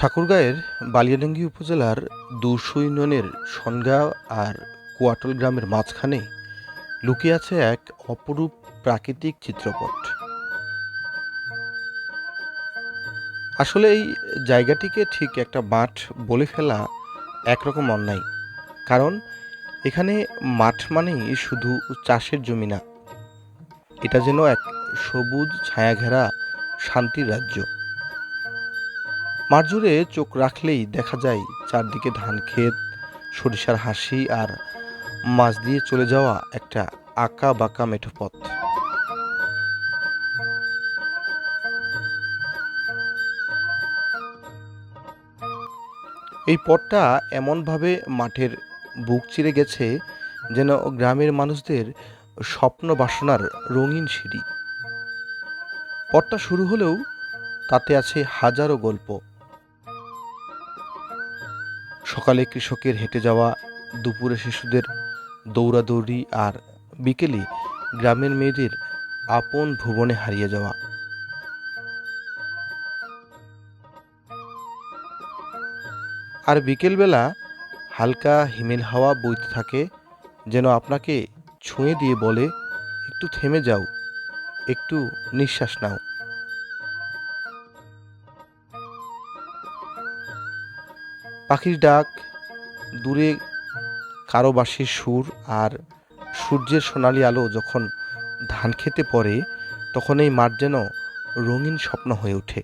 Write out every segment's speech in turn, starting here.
ঠাকুরগাঁয়ের বালিয়াডাঙ্গি উপজেলার দুশো ইউনিয়নের সনগাঁও আর কোয়াটল গ্রামের মাঝখানে লুকিয়ে আছে এক অপরূপ প্রাকৃতিক চিত্রপট। আসলে এই জায়গাটিকে ঠিক একটা মাঠ বলে ফেলা একরকম অন্যায়, কারণ এখানে মাঠ মানেই শুধু চাষের জমি না, এটা যেন এক সবুজ ছায়াঘেরা শান্তির রাজ্য। মাঠ জুড়ে চোখ রাখলেই দেখা যায় চারদিকে ধান ক্ষেত, সরিষার হাসি আর মাছ দিয়ে চলে যাওয়া একটা আঁকা বাঁকা মেঠো পথ। এই পথটা এমনভাবে মাঠের বুক চিরে গেছে যেন গ্রামের মানুষদের স্বপ্ন বাসনার রঙিন সিঁড়ি। পথটা শুরু হলেও তাতে আছে হাজারো গল্প। সকালে কৃষকের হেঁটে যাওয়া, দুপুরে শিশুদের দৌড়াদৌড়ি আর বিকেলে গ্রামের মেয়েদের আপন ভুবনে হারিয়ে যাওয়া। আর বিকেলবেলা হালকা হিমেল হাওয়া বইতে থাকে, যেন আপনাকে ছুঁয়ে দিয়ে বলে, একটু থেমে যাও, একটু নিঃশ্বাস নাও। পাখির ডাক, দূরে কারও সুর আর সূর্যের সোনালি আলো যখন ধান খেতে পড়ে, তখন এই মাঠ যেন রঙিন স্বপ্ন হয়ে ওঠে।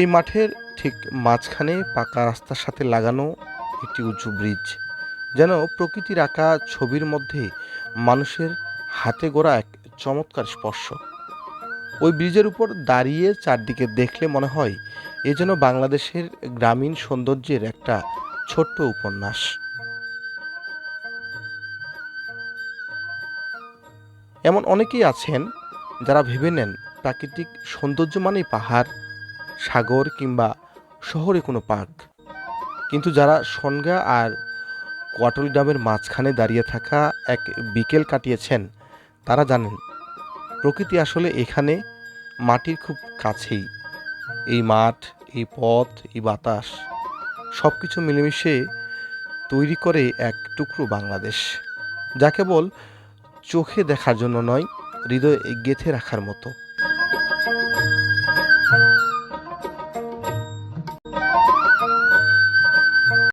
এই মাঠের ঠিক মাঝখানে পাকা রাস্তার সাথে লাগানো একটি উঁচু ব্রিজ, যেন প্রকৃতির আঁকা ছবির মধ্যে মানুষের হাতে গড়া এক চমৎকার স্পর্শ। ওই ব্রিজের উপর দাঁড়িয়ে চারদিকে দেখলে মনে হয় এ যেন বাংলাদেশের গ্রামীণ সৌন্দর্যের একটা ছোট্ট উপন্যাস। এমন অনেকেই আছেন যারা ভেবে নেন প্রাকৃতিক সৌন্দর্য মানেই পাহাড়, সাগর কিংবা শহরে কোনো পার্ক। কিন্তু যারা সনগা আর কোয়াটল গ্রামের মাঝখানে দাঁড়িয়ে থাকা এক বিকেল কাটিয়েছেন, তারা জানেন প্রকৃতি আসলে এখানে মাটির খুব কাছেই। এই মাঠ, এই পথ, এই বাতাস সব কিছু মিলেমিশে তৈরি করে এক টুকরো বাংলাদেশ, যা কেবল চোখে দেখার জন্য নয়, হৃদয়ে গেঁথে রাখার মতো।